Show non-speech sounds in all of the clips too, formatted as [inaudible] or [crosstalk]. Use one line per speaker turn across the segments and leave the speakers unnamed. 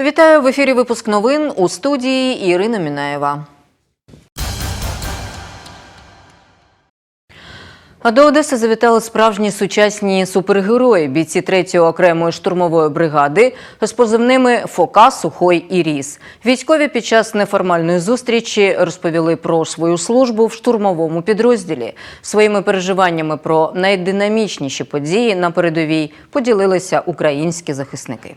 Вітаю в ефірі. Випуск новин у студії Ірина Мінаєва. А до Одеси завітали справжні сучасні супергерої, бійці 3-ї окремої штурмової бригади з позивними Фока, Сухой і Ріс. Військові під час неформальної зустрічі розповіли про свою службу в штурмовому підрозділі. Своїми переживаннями про найдинамічніші події на передовій поділилися українські захисники.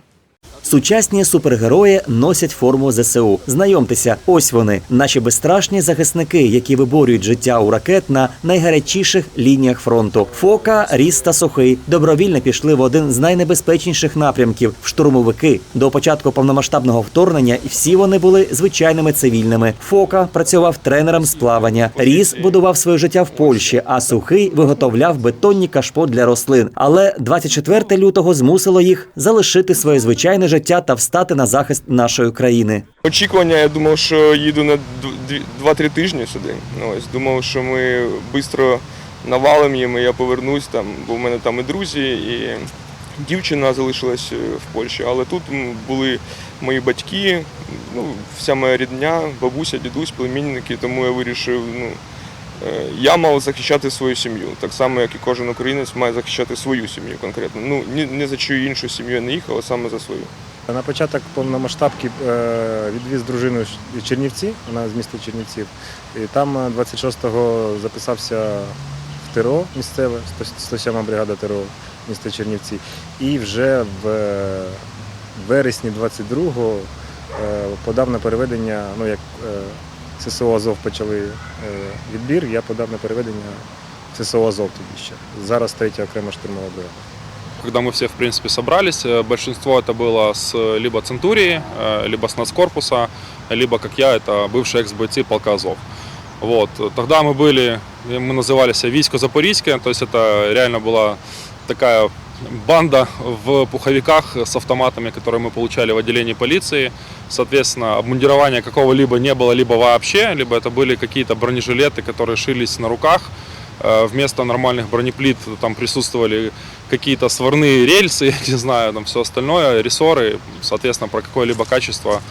Сучасні супергерої носять форму ЗСУ. Знайомтеся, ось вони, наші безстрашні захисники, які виборюють життя у ракет на найгарячіших лініях фронту. Фока, Ріс та Сухий добровільно пішли в один з найнебезпечніших напрямків штурмовики. До початку повномасштабного вторгнення всі вони були звичайними цивільними. Фока працював тренером з плавання. Ріс будував своє життя в Польщі, а сухий виготовляв бетонні кашпо для рослин. Але 24 лютого змусило їх залишити своє звичайне життя та встати на захист нашої країни.
Очікування, я думав, що їду на 2-3 тижні сюди. Ну, Ось, думав, що ми швидко навалимо їм, і я повернусь там, бо в мене там і друзі, і дівчина залишилась е, в Польщі. Але тут були мої батьки, ну, вся моя рідня, бабуся, дідусь, племінники, тому я вирішив, ну, я мав захищати свою сім'ю, так само, як і кожен українець має захищати свою сім'ю конкретно. Ну, ні, ні за чию іншу сім'ю я не їхав, а саме за свою.
На початок повномасштабки е, відвіз дружину Чернівці, вона з міста Чернівців. І там е, 26-го записався в ТРО місцеве, 107 бригада ТРО міста Чернівці. І вже в е, вересні 22-го е, подав на переведення, ну як е, ССО Азов почали е, відбір, я подав на переведення в ССО Азов тоді ще. Зараз третя окрема штурмова бригада.
Когда мы все, в принципе, собрались, э, большинство это было с э, либо Центурии, э, либо с нацкорпуса, либо, как я, это бывшие экс-бойцы полка Азов. Вот. Тогда мы были, мы назывались Військо Запорізьке, то есть это реально была такая банда в пуховиках с автоматами, которые мы получали в отделении полиции. Соответственно, обмундирования какого-либо не было, либо вообще, либо это были какие-то бронежилеты, которые шились на руках. Э, Вместо нормальных бронеплит там присутствовали какие-то сварные рельсы, [laughs] я не знаю, там все остальное, рессоры. Соответственно, про какое-либо качество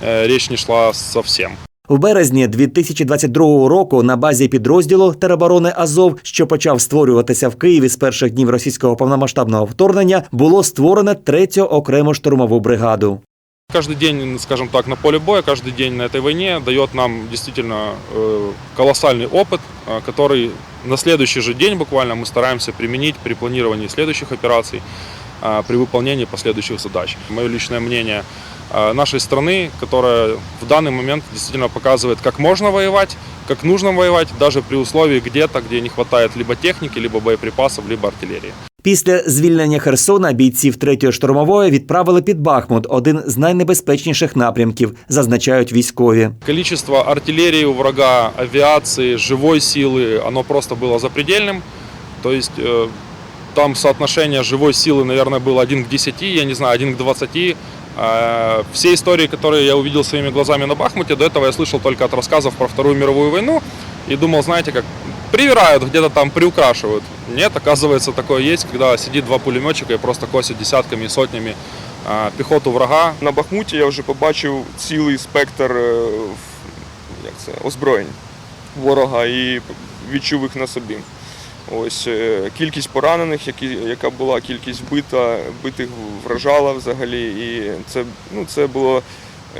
э, речь не шла совсем.
У березні 2022 року на базі підрозділу тероборони Азов, що почав створюватися в Києві з перших днів російського повномасштабного вторгнення, було створено третю окрему штурмову бригаду.
Каждый день, скажем так, на поле боя, каждый день на этой войне дает нам действительно э, колоссальный опыт, э, который на следующий же день буквально мы стараемся применить при планировании следующих операций, э, при выполнении последующих задач. Мое личное мнение э, нашей страны, которая в данный момент действительно показывает, как можно воевать, как нужно воевать, даже при условии где-то, где не хватает либо техники, либо боеприпасов, либо артиллерии.
Після звільнення Херсона бійців третьої штурмової відправили під Бахмут, один з найнебезпечніших напрямків, зазначають військові.
Количество артиллерии у врага, авиации, живой силы, оно просто было запредельным. То есть э, там соотношение живой силы, наверное, было 1 к 10, я не знаю, 1 к 20. Э, Все истории, которые я увидел своими глазами на Бахмуте, до этого я слышал только от рассказов про Вторую мировую войну и думал, знаете, как привирают, где-то там приукрашивают. Нет, оказывается, такое есть, когда сидит два пулеметчика и просто косит десятками и сотнями э, пехоту врага.
На Бахмуті я вже побачив цілий спектр е, в- як це, озброєнь ворога і відчув їх на собі. Ось е, кількість поранених, які, яка була кількість вбита, битих вражала взагалі. І це, ну, це було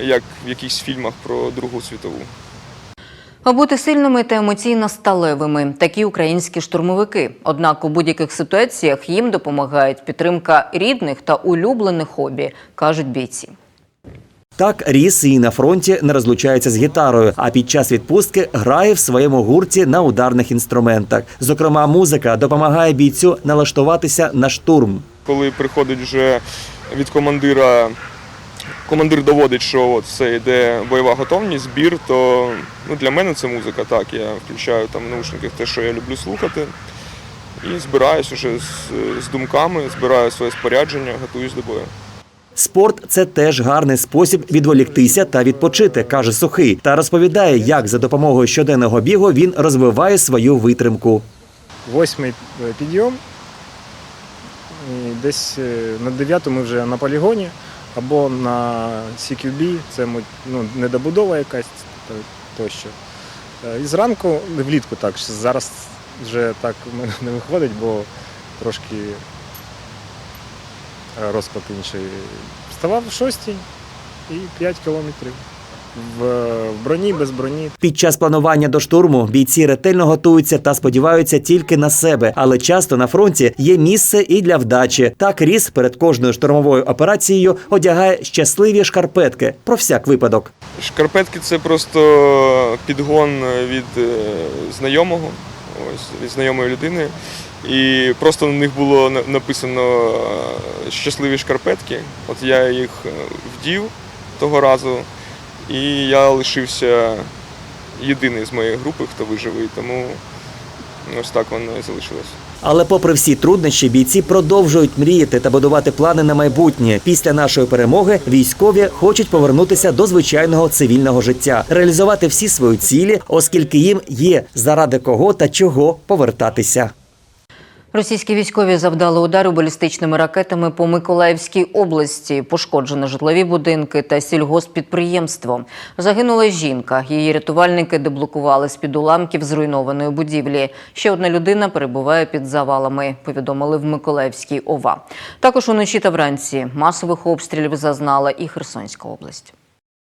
як в якихось фільмах про Другу світову.
А бути сильними та емоційно сталевими такі українські штурмовики. Однак у будь-яких ситуаціях їм допомагають підтримка рідних та улюблених хобі, кажуть бійці.
Так Ріс і на фронті не розлучається з гітарою, а під час відпустки грає в своєму гурті на ударних інструментах. Зокрема, музика допомагає бійцю налаштуватися на штурм.
Коли приходить вже від командира, командир доводить, що от все йде бойова готовність, збір, то ну, для мене це музика. Так, я включаю там в наушниках те, що я люблю слухати, і збираюсь уже з, з думками, збираю своє спорядження, готуюсь до бою.
Спорт це теж гарний спосіб відволіктися та відпочити, каже Сухий, та розповідає, як за допомогою щоденного бігу він розвиває свою витримку.
Восьмий е, підйом. І десь е, на дев'яту ми вже на полігоні. або на CQB, це ну, недобудова якась тощо. Е, І зранку, влітку так, зараз вже так не виходить, бо трошки розклад інший. Вставав в 6 і 5 кілометрів. В, в броні, без броні.
Під час планування до штурму бійці ретельно готуються та сподіваються тільки на себе, але часто на фронті є місце і для вдачі. Так ріс перед кожною штурмовою операцією одягає щасливі шкарпетки про всяк випадок.
Шкарпетки це просто підгон від е, знайомого, ось, від знайомої людини. І просто на них було на- написано е, щасливі шкарпетки. От я їх е, вдів того разу, і я лишився єдиний з моєї групи, хто виживий, тому ось так воно і залишилось.
Але, попри всі труднощі, бійці продовжують мріяти та будувати плани на майбутнє. Після нашої перемоги військові хочуть повернутися до звичайного цивільного життя, реалізувати всі свої цілі, оскільки їм є заради кого та чого повертатися.
Російські військові завдали удару балістичними ракетами по Миколаївській області. Пошкоджено житлові будинки та сільгоспідприємство. Загинула жінка. Її рятувальники деблокували з-під уламків зруйнованої будівлі. Ще одна людина перебуває під завалами, повідомили в Миколаївській ОВА. Також уночі та вранці масових обстрілів зазнала і Херсонська область.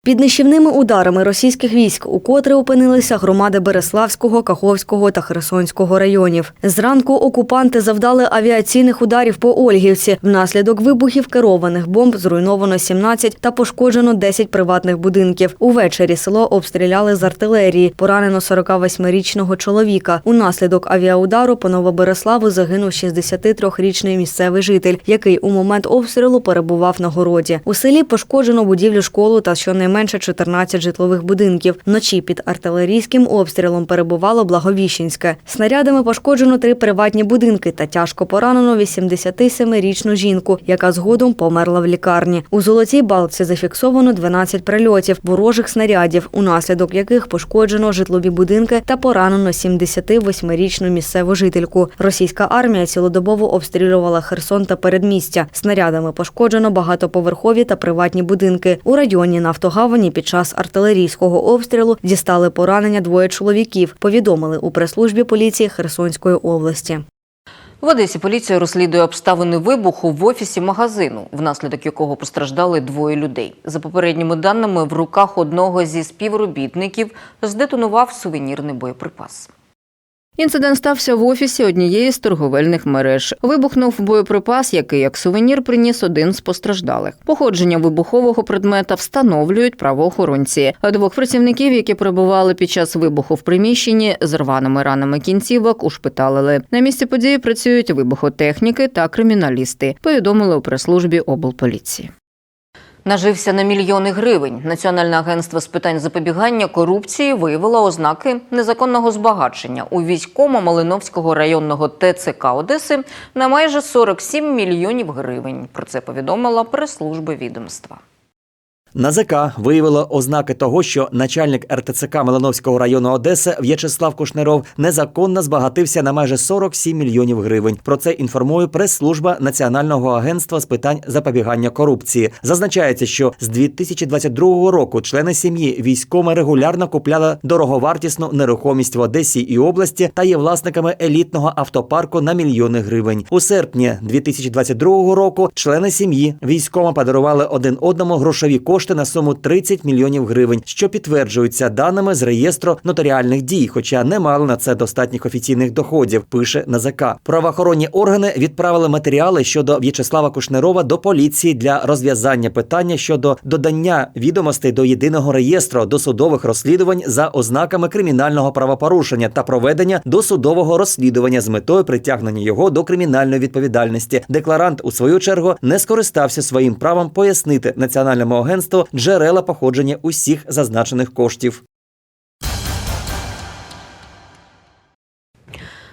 Під нищівними ударами російських військ укотре опинилися громади Береславського, Каховського та Херсонського районів. Зранку окупанти завдали авіаційних ударів по Ольгівці. Внаслідок вибухів керованих бомб зруйновано 17 та пошкоджено 10 приватних будинків. Увечері село обстріляли з артилерії. Поранено 48-річного чоловіка. Унаслідок авіаудару по Новобереславу загинув 63-річний місцевий житель, який у момент обстрілу перебував на городі. У селі пошкоджено будівлю школу та щонайменше 14 житлових будинків. Вночі під артилерійським обстрілом перебувало Благовіщенське. Снарядами пошкоджено три приватні будинки та тяжко поранено 87-річну жінку, яка згодом померла в лікарні. У золотій балці зафіксовано 12 прильотів ворожих снарядів, унаслідок яких пошкоджено житлові будинки та поранено 78-річну місцеву жительку. Російська армія цілодобово обстрілювала Херсон та передмістя. Снарядами пошкоджено багатоповерхові та приватні будинки. У районі Нафтогавані під час артилерійського обстрілу дістали поранення двоє чоловіків. Повідомили у прес-службі поліції Херсонської області.
В Одесі поліція розслідує обставини вибуху в офісі магазину, внаслідок якого постраждали двоє людей. За попередніми даними, в руках одного зі співробітників здетонував сувенірний боєприпас. Інцидент стався в офісі однієї з торговельних мереж. Вибухнув боєприпас, який як сувенір приніс один з постраждалих. Походження вибухового предмета встановлюють правоохоронці. А Двох працівників, які перебували під час вибуху в приміщенні з рваними ранами кінцівок, ушпиталили. На місці події працюють вибухотехніки та криміналісти. Повідомили у прес-службі облполіції. Нажився на мільйони гривень. Національне агентство з питань запобігання корупції виявило ознаки незаконного збагачення у військомо Малиновського районного ТЦК Одеси на майже 47 мільйонів гривень. Про це повідомила прес-служба відомства.
НАЗК виявило ознаки того, що начальник РТЦК Милановського району Одеси В'ячеслав Кушнеров незаконно збагатився на майже 47 мільйонів гривень. Про це інформує прес-служба Національного агентства з питань запобігання корупції. Зазначається, що з 2022 року члени сім'ї військоми регулярно купляли дороговартісну нерухомість в Одесі і області та є власниками елітного автопарку на мільйони гривень. У серпні 2022 року члени сім'ї військома подарували один одному грошові кошти на суму 30 мільйонів гривень, що підтверджуються даними з реєстру нотаріальних дій, хоча не мали на це достатніх офіційних доходів. Пише НАЗК. Правоохоронні органи відправили матеріали щодо В'ячеслава Кушнерова до поліції для розв'язання питання щодо додання відомостей до єдиного реєстру досудових розслідувань за ознаками кримінального правопорушення та проведення досудового розслідування з метою притягнення його до кримінальної відповідальності. Декларант у свою чергу не скористався своїм правом пояснити національному агентству джерела походження усіх зазначених коштів.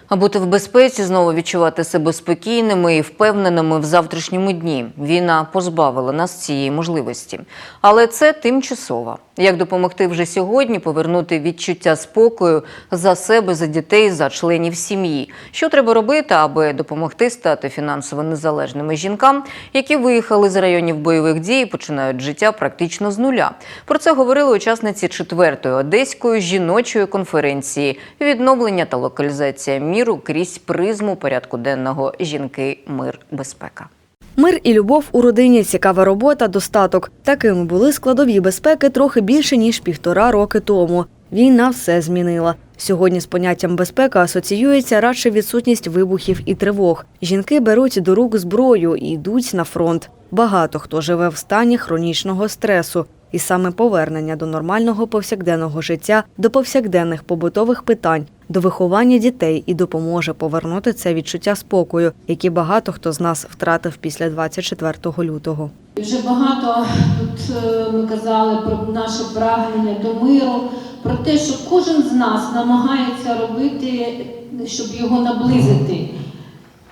А бути в безпеці, знову відчувати себе спокійними і впевненими в завтрашньому дні. Війна позбавила нас цієї можливості. Але це тимчасово. Як допомогти вже сьогодні повернути відчуття спокою за себе, за дітей, за членів сім'ї? Що треба робити, аби допомогти стати фінансово незалежними жінкам, які виїхали з районів бойових дій і починають життя практично з нуля? Про це говорили учасниці четвертої одеської жіночої конференції відновлення та локалізація міру крізь призму порядку денного жінки, мир, безпека.
Мир і любов у родині, цікава робота, достаток. Такими були складові безпеки трохи більше ніж півтора роки тому. Війна все змінила. Сьогодні з поняттям безпека асоціюється радше відсутність вибухів і тривог. Жінки беруть до рук зброю і йдуть на фронт. Багато хто живе в стані хронічного стресу. І саме повернення до нормального повсякденного життя, до повсякденних побутових питань, до виховання дітей і допоможе повернути це відчуття спокою, яке багато хто з нас втратив після 24 лютого.
Вже багато тут е, ми казали про наше прагнення до миру, про те, що кожен з нас намагається робити, щоб його наблизити.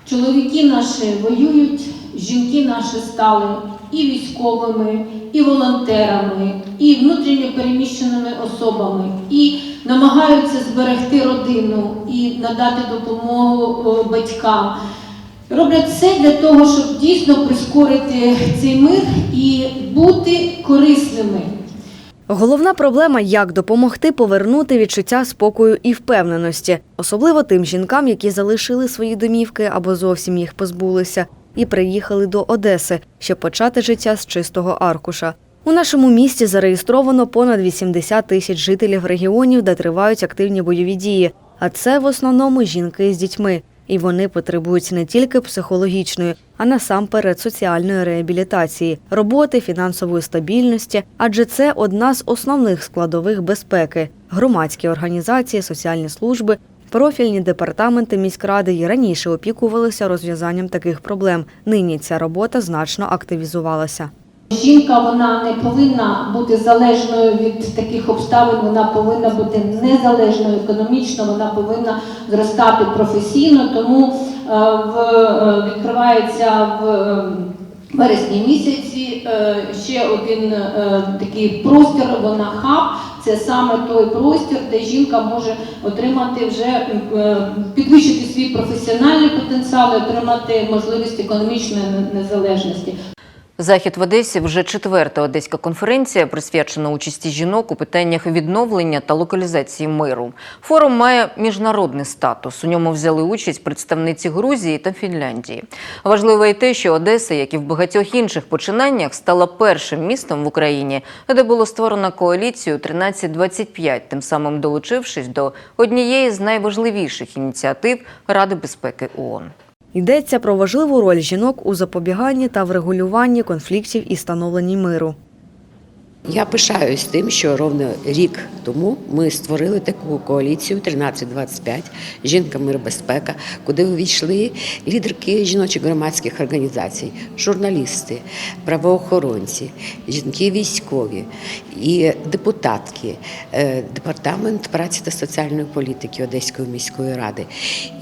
Чоловіки наші воюють, жінки наші стали і військовими, і волонтерами, і внутрішньо переміщеними особами, і намагаються зберегти родину і надати допомогу батькам. Роблять все для того, щоб дійсно прискорити цей мир і бути корисними.
Головна проблема як допомогти повернути відчуття спокою і впевненості, особливо тим жінкам, які залишили свої домівки або зовсім їх позбулися, і приїхали до Одеси, щоб почати життя з чистого аркуша. У нашому місті зареєстровано понад 80 тисяч жителів регіонів, де тривають активні бойові дії. А це в основному жінки з дітьми. І вони потребують не тільки психологічної, а насамперед соціальної реабілітації, роботи, фінансової стабільності, адже це одна з основних складових безпеки. Громадські організації, соціальні служби, профільні департаменти міськради і раніше опікувалися розв'язанням таких проблем. Нині ця робота значно активізувалася.
Жінка вона не повинна бути залежною від таких обставин, вона повинна бути незалежною економічно, вона повинна зростати професійно, тому е, в, е, відкривається в е, вересні місяці ще один такий простір, вона хаб. Це саме той простір, де жінка може отримати вже е, підвищити свій професіональний потенціал, і отримати можливість економічної незалежності.
Захід в Одесі вже четверта одеська конференція, присвячена участі жінок у питаннях відновлення та локалізації миру. Форум має міжнародний статус. У ньому взяли участь представниці Грузії та Фінляндії. Важливо і те, що Одеса, як і в багатьох інших починаннях, стала першим містом в Україні, де було створено коаліцію 1325, тим самим долучившись до однієї з найважливіших ініціатив Ради безпеки ООН.
Йдеться про важливу роль жінок у запобіганні та врегулюванні конфліктів і становленні миру.
Я пишаюсь тим, що ровно рік тому ми створили таку коаліцію 1325 Жінка, мир, безпека, куди увійшли лідерки жіночих громадських організацій, журналісти, правоохоронці, жінки військові і депутатки, е, департамент праці та соціальної політики Одеської міської ради.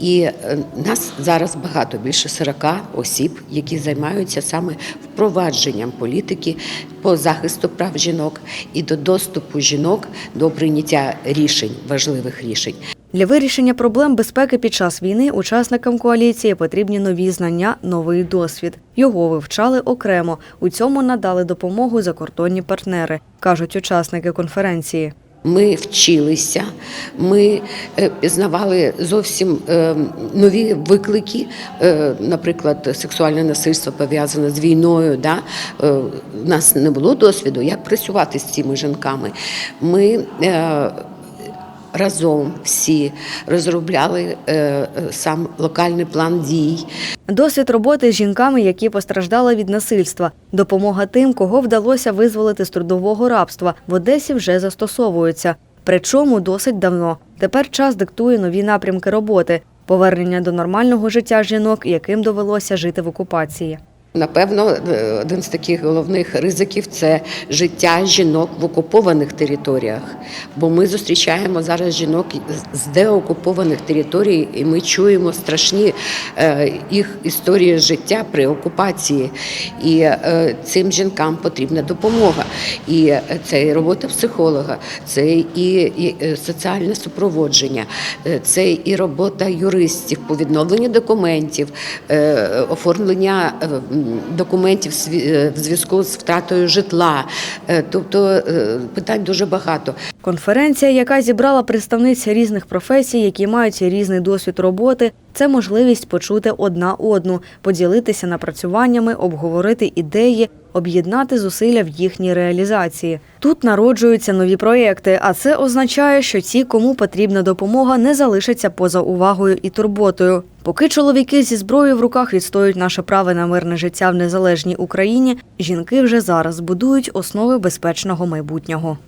І е, нас зараз багато більше 40 осіб, які займаються саме впровадженням політики по захисту прав жінок і до доступу жінок до прийняття рішень, важливих рішень.
Для вирішення проблем безпеки під час війни учасникам коаліції потрібні нові знання, новий досвід. Його вивчали окремо. У цьому надали допомогу закордонні партнери, кажуть учасники конференції.
Ми вчилися, ми е, пізнавали зовсім е, нові виклики, е, наприклад, сексуальне насильство пов'язане з війною. Да? У нас не було досвіду, як працювати з цими жінками. Ми разом всі розробляли е, е, сам локальний план дій.
Досвід роботи з жінками, які постраждали від насильства, допомога тим, кого вдалося визволити з трудового рабства, в Одесі вже застосовується. Причому досить давно. Тепер час диктує нові напрямки роботи, повернення до нормального життя жінок, яким довелося жити в окупації.
Напевно, е, один з таких головних ризиків це життя жінок в окупованих територіях. Бо ми зустрічаємо зараз жінок з деокупованих територій, і ми чуємо страшні е, їх історії життя при окупації. І е, цим жінкам потрібна допомога. І це і робота психолога, це і, соціальне супроводження, це і робота юристів по відновленню документів, оформлення документів е, в зв'язку з втратою житла. Е, Тобто е, питань дуже багато.
Конференція, яка зібрала представниць різних професій, які мають різний досвід роботи, це можливість почути одна одну, поділитися напрацюваннями, обговорити ідеї, об'єднати зусилля в їхній реалізації. Тут народжуються нові проєкти, а це означає, що ті, кому потрібна допомога, не залишаться поза увагою і турботою. Поки чоловіки зі зброєю в руках відстоюють наше право на мирне життя в незалежній Україні, жінки вже зараз будують основи безпечного майбутнього.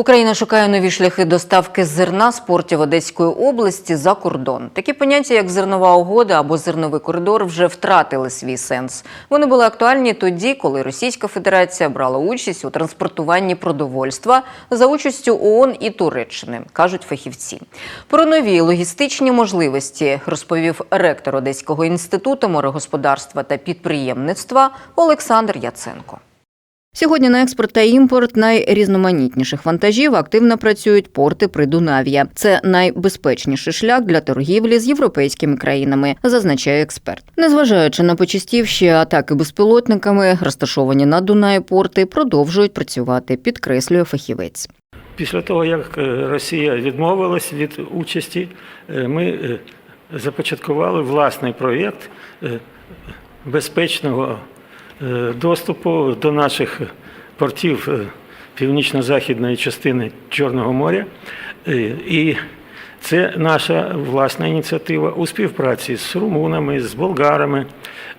Україна шукає нові шляхи доставки зерна з портів Одеської області за кордон. Такі поняття, як зернова угода або зерновий коридор, вже втратили свій сенс. Вони були актуальні тоді, коли Російська Федерація брала участь у транспортуванні продовольства за участю ООН і Туреччини, кажуть фахівці. Про нові логістичні можливості розповів ректор Одеського інституту морегосподарства та підприємництва Олександр Яценко. Сьогодні на експорт та імпорт найрізноманітніших вантажів активно працюють порти Придунав'я. Це найбезпечніший шлях для торгівлі з європейськими країнами, зазначає експерт. Незважаючи на почастівші атаки безпілотниками, розташовані на Дунаї порти продовжують працювати, підкреслює фахівець.
Після того, як е, Росія відмовилась від участі, е, ми е, започаткували власний проєкт безпечного доступу до наших портів е, північно-західної частини Чорного моря. Е, І це наша власна ініціатива у співпраці з румунами, з болгарами,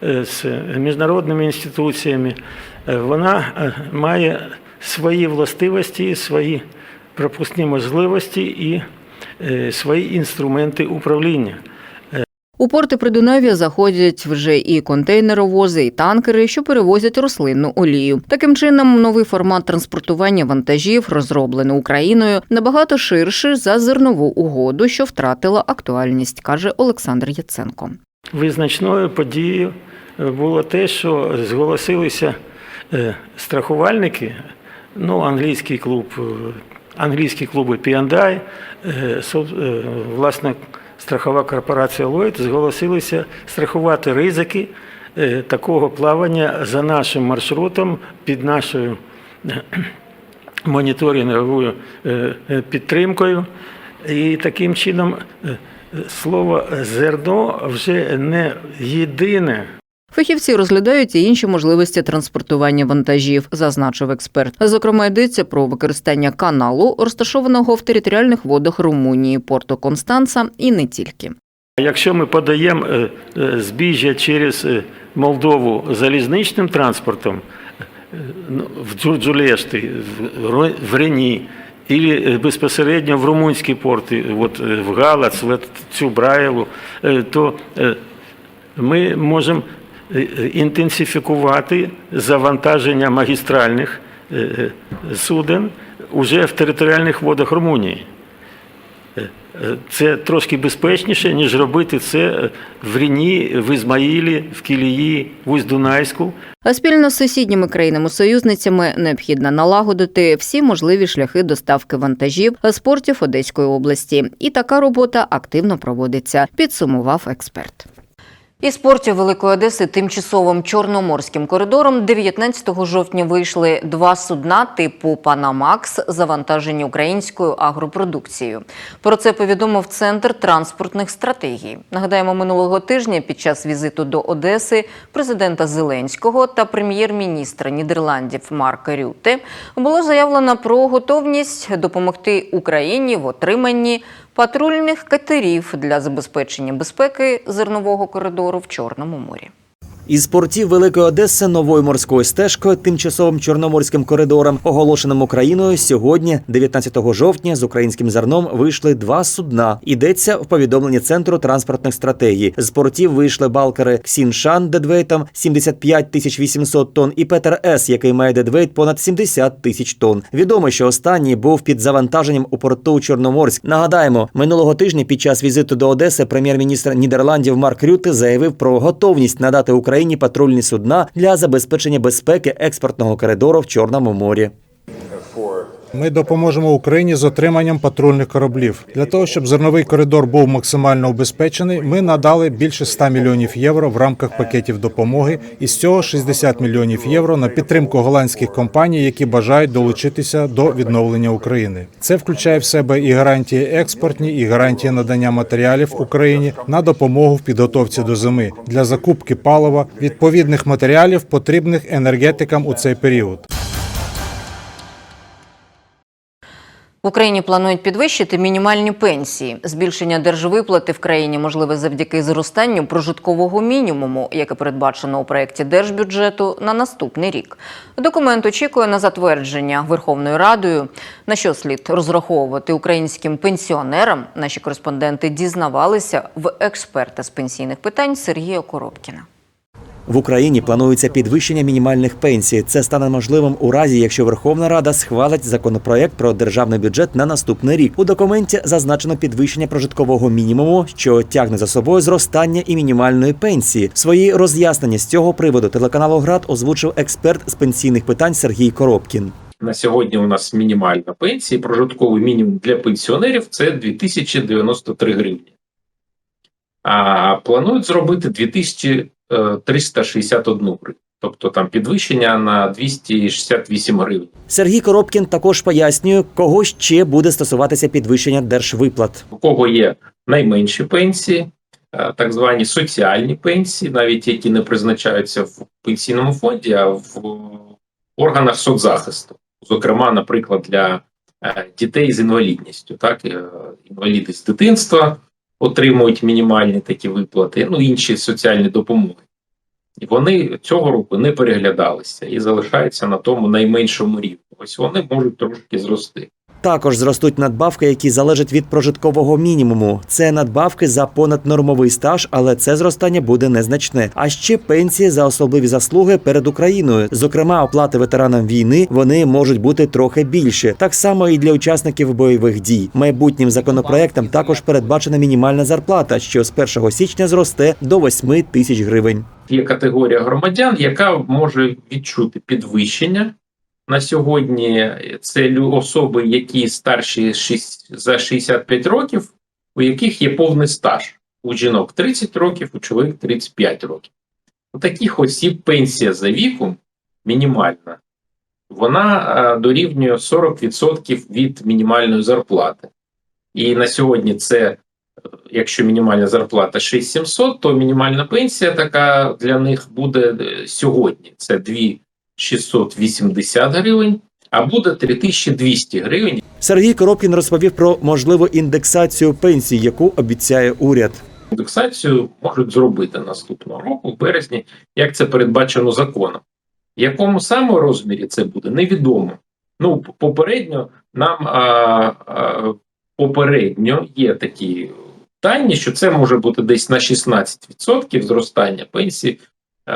е, з міжнародними інституціями. Е, Вона е, має свої властивості, свої пропускні можливості і е, свої інструменти управління.
У порти Придунав'я заходять вже і контейнеровози, і танкери, що перевозять рослинну олію. Таким чином, новий формат транспортування вантажів, розроблений Україною, набагато ширший за зернову угоду, що втратила актуальність, каже Олександр Яценко.
Визначною подією е, було те, що зголосилися е, страхувальники, ну, англійський клуб, е, англійські клуби е, власне, страхова корпорація Ллойд зголосилися страхувати ризики е, такого плавання за нашим маршрутом під нашою е, моніторинговою е, підтримкою. І таким чином слово зерно вже не єдине.
Фахівці розглядають і інші можливості транспортування вантажів, зазначив експерт. Зокрема, йдеться про використання каналу, розташованого в територіальних водах Румунії, порту Констанца і не тільки.
Якщо ми подаємо е, е, збіжжя через е, Молдову залізничним транспортом ну, в Джурджулешти, в Рені, і безпосередньо в румунські порти, от в Галац, в цю Браєву, е, то ми можемо інтенсифікувати завантаження магістральних е, е, суден уже в територіальних водах Румунії. Е, е, Це трошки безпечніше, ніж робити це е, в Ріні, в Ізмаїлі, в Кілії, в Усть-Дунайську.
А спільно з сусідніми країнами-союзницями необхідно налагодити всі можливі шляхи доставки вантажів з портів Одеської області. І така робота активно проводиться, підсумував експерт. Із портів Великої Одеси тимчасовим чорноморським коридором 19 жовтня вийшли два судна типу Панамакс, завантажені українською агропродукцією. Про це повідомив Центр транспортних стратегій. Нагадаємо, минулого тижня під час візиту до Одеси президента Зеленського та прем'єр-міністра Нідерландів Марка Рюте було заявлено про готовність допомогти Україні в отриманні патрульних катерів для забезпечення безпеки зернового коридору в Чорному морі.
Із портів Великої Одеси новою морською стежкою, тимчасовим чорноморським коридором, оголошеним Україною, сьогодні, 19 жовтня, з українським зерном вийшли два судна. Йдеться в повідомленні центру транспортних стратегій. З портів вийшли балкери Ксіншан дедвейтом 75 тисяч 800 тонн і Петер С, який має дедвейт понад 70 тисяч тонн. Відомо, що останній був під завантаженням у порту Чорноморськ. Нагадаємо, минулого тижня під час візиту до Одеси прем'єр-міністр Нідерландів Марк Рюте заявив про готовність надати Україні патрульні судна для забезпечення безпеки експортного коридору в Чорному морі.
Ми допоможемо Україні з отриманням патрульних кораблів. Для того, щоб зерновий коридор був максимально убезпечений, ми надали більше 100 мільйонів євро в рамках пакетів допомоги, і з цього 60 мільйонів євро на підтримку голландських компаній, які бажають долучитися до відновлення України. Це включає в себе і гарантії експортні, і гарантії надання матеріалів Україні на допомогу в підготовці до зими для закупки палива відповідних матеріалів, потрібних енергетикам у цей період.
В Україні планують підвищити мінімальні пенсії. Збільшення держвиплати в країні можливе завдяки зростанню прожиткового мінімуму, яке передбачено у проєкті держбюджету на наступний рік. Документ очікує на затвердження Верховною Радою. На що слід розраховувати українським пенсіонерам? Наші кореспонденти дізнавалися в експерта з пенсійних питань Сергія Коробкіна.
В Україні планується підвищення мінімальних пенсій. Це стане можливим у разі, якщо Верховна Рада схвалить законопроект про державний бюджет на наступний рік. У документі зазначено підвищення прожиткового мінімуму, що тягне за собою зростання і мінімальної пенсії. Свої роз'яснення з цього приводу телеканалу ГРАД озвучив експерт з пенсійних питань Сергій Коробкін.
На сьогодні у нас мінімальна пенсія, прожитковий мінімум для пенсіонерів це 2093 гривні. А планують зробити 2361 гривню. Тобто там підвищення на 268 гривень.
Сергій Коробкін також пояснює, кого ще буде стосуватися підвищення держвиплат.
У кого є найменші пенсії, е, так звані соціальні пенсії, навіть які не призначаються в пенсійному фонді, а в органах соцзахисту. Зокрема, наприклад, для е, дітей з інвалідністю, так е, інваліди з дитинства отримують мінімальні такі виплати, ну інші соціальні допомоги. І вони цього року не переглядалися і залишаються на тому найменшому рівні. Ось вони можуть трошки зрости.
Також зростуть надбавки, які залежать від прожиткового мінімуму. Це надбавки за понаднормовий стаж, але це зростання буде незначне. А ще пенсії за особливі заслуги перед Україною. Зокрема, оплати ветеранам війни вони можуть бути трохи більше. Так само і для учасників бойових дій. Майбутнім законопроектом також передбачена мінімальна зарплата, що з 1 січня зросте до 8 тисяч гривень.
Є категорія громадян, яка може відчути підвищення. На сьогодні це особи, які старші шість- за 65 років, у яких є повний стаж. У жінок 30 років, у чоловік 35 років. У таких осіб пенсія за віком мінімальна. Вона е, дорівнює 40% від мінімальної зарплати. І на сьогодні це е, якщо мінімальна зарплата 6700, то мінімальна пенсія така для них буде е, сьогодні. Це 2680 гривень, а буде 3200 гривень.
Сергій Коробкін розповів про можливу індексацію пенсій, яку обіцяє уряд.
Індексацію можуть зробити наступного року, в березні, як це передбачено законом. В якому саме розмірі це буде, невідомо. Ну, попередньо нам а, а, попередньо є такі дані, що це може бути десь на 16% зростання пенсії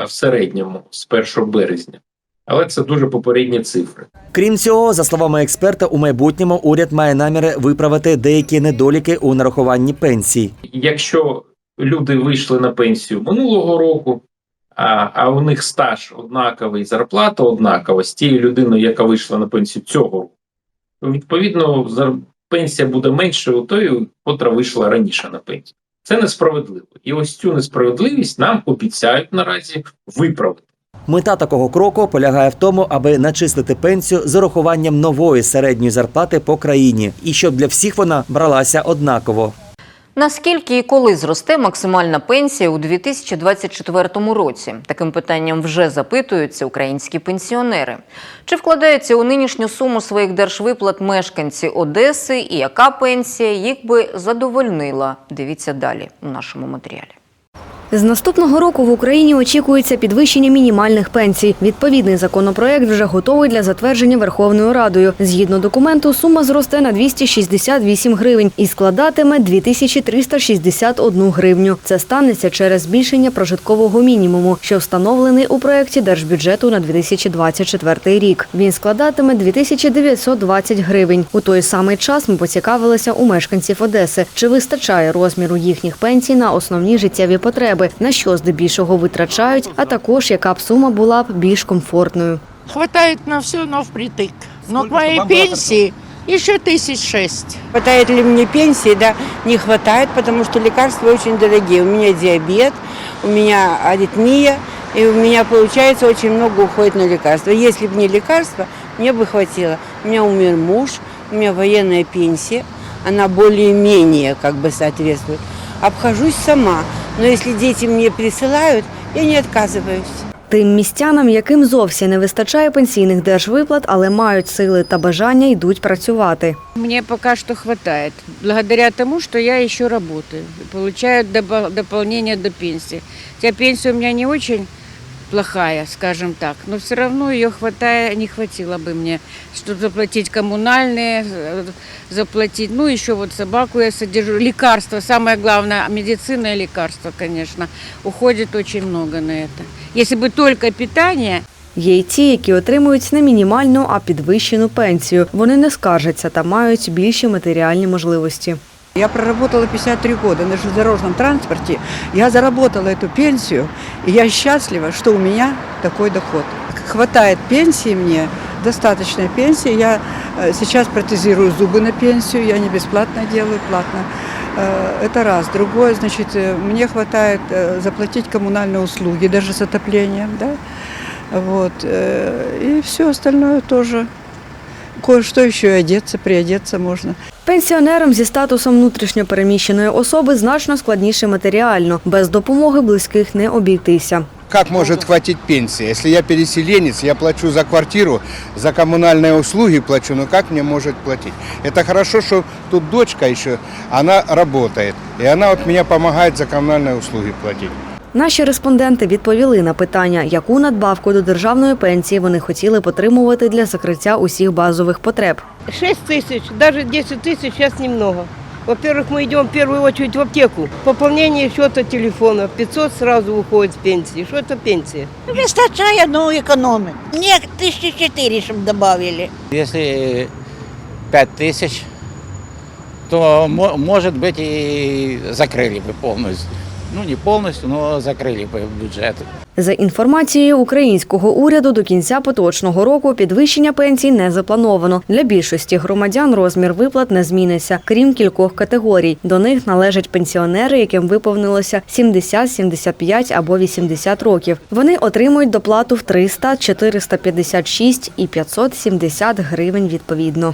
в середньому з 1 березня. Але це дуже попередні цифри.
Крім цього, за словами експерта, у майбутньому уряд має наміри виправити деякі недоліки у нарахуванні пенсій.
Якщо люди вийшли на пенсію минулого року, а, а у них стаж однаковий, зарплата однакова з тією людиною, яка вийшла на пенсію цього року, то відповідно пенсія буде менше у тої, котра вийшла раніше на пенсію. Це несправедливо. І ось цю несправедливість нам обіцяють наразі виправити.
Мета такого кроку полягає в тому, аби начислити пенсію з урахуванням нової середньої зарплати по країні, і щоб для всіх вона бралася однаково.
Наскільки і коли зросте максимальна пенсія у 2024 році? Таким питанням вже запитуються українські пенсіонери. Чи вкладаються у нинішню суму своїх держвиплат мешканці Одеси і яка пенсія їх би задовольнила? Дивіться далі у нашому матеріалі.
З наступного року в Україні очікується підвищення мінімальних пенсій. Відповідний законопроект вже готовий для затвердження Верховною Радою. Згідно документу, сума зросте на 268 гривень і складатиме 2361 гривню. Це станеться через збільшення прожиткового мінімуму, що встановлений у проєкті держбюджету на 2024 рік. Він складатиме 2920 гривень. У той самий час ми поцікавилися у мешканців Одеси, чи вистачає розміру їхніх пенсій на основні життєві потреби, на що здебільшого витрачають, а також яка б сума була б більш комфортною.
Хватает на все, но впритык. Но к моей пенсии еще тысяч шесть.
Хватает ли мне пенсии? Да, не хватает, потому что лекарства очень дорогие. У меня диабет, у меня аритмия, и у меня, получается, очень много уходит на лекарства. Если бы не лекарства, мне бы хватило. У меня умер муж, у меня военная пенсия, она более-менее как бы соответствует. Обхожусь сама, но если дети мне присылают, я не отказываюсь.
Тим містянам, яким зовсім не вистачає пенсійних держвиплат, але мають сили та бажання, йдуть працювати.
Мені поки що вистачає, благодаря тому, що я ще працюю, отримую доповнення до пенсії. Ця пенсія у мене не очень плохая, скажем так, но все равно ее хватает, не хватило бы мне, чтобы заплатить коммунальные, э, заплатить, ну еще вот собаку я содержу, лекарства, самое главное, медицина и лекарства, конечно, уходит очень много на это. Если бы только питание,
Є й ті, які отримують не мінімальну, а підвищену пенсію. Вони не скаржаться та мають більші матеріальні можливості.
Я проработала 53 года на железнодорожном транспорте. Я заработала эту пенсию, и я счастлива, что у меня такой доход. Хватает пенсии мне, достаточной пенсии. Я э, сейчас протезирую зубы на пенсию, я не бесплатно делаю, платно. Э, Это раз. Другое, значит, э, мне хватает э, заплатить коммунальные услуги, даже с отоплением, да. Вот. э, И все остальное тоже. Кое-что еще и одеться, приодеться можно.
Пенсіонерам зі статусом внутрішньо переміщеної особи значно складніше матеріально. Без допомоги близьких не обійтися.
Как может хватить пенсии? Если я переселенец, я плачу за квартиру, за коммунальные услуги плачу, но как мне может платить? Это хорошо, что тут дочка еще, она работает, и она вот мне помогает за коммунальные услуги платить.
Наші респонденти відповіли на питання, яку надбавку до державної пенсії вони хотіли б отримувати для закриття усіх базових потреб.
6 тысяч, даже 10 тысяч сейчас немного. Во-первых, мы идем в первую очередь в аптеку. Пополнение счета телефона. 500 сразу уходит с пенсии. Что это пенсия?
выстачая, но экономим. Мне тысячи четыре, чтобы добавили.
Если 5 тысяч, то, мо- может быть, и закрыли бы полностью. Ну, не полностью, но закрыли бы бюджет.
За інформацією українського уряду, до кінця поточного року підвищення пенсій не заплановано. Для більшості громадян розмір виплат не зміниться, крім кількох категорій. До них належать пенсіонери, яким виповнилося 70, 75 або 80 років. Вони отримують доплату в 300, 456 і 570 гривень відповідно.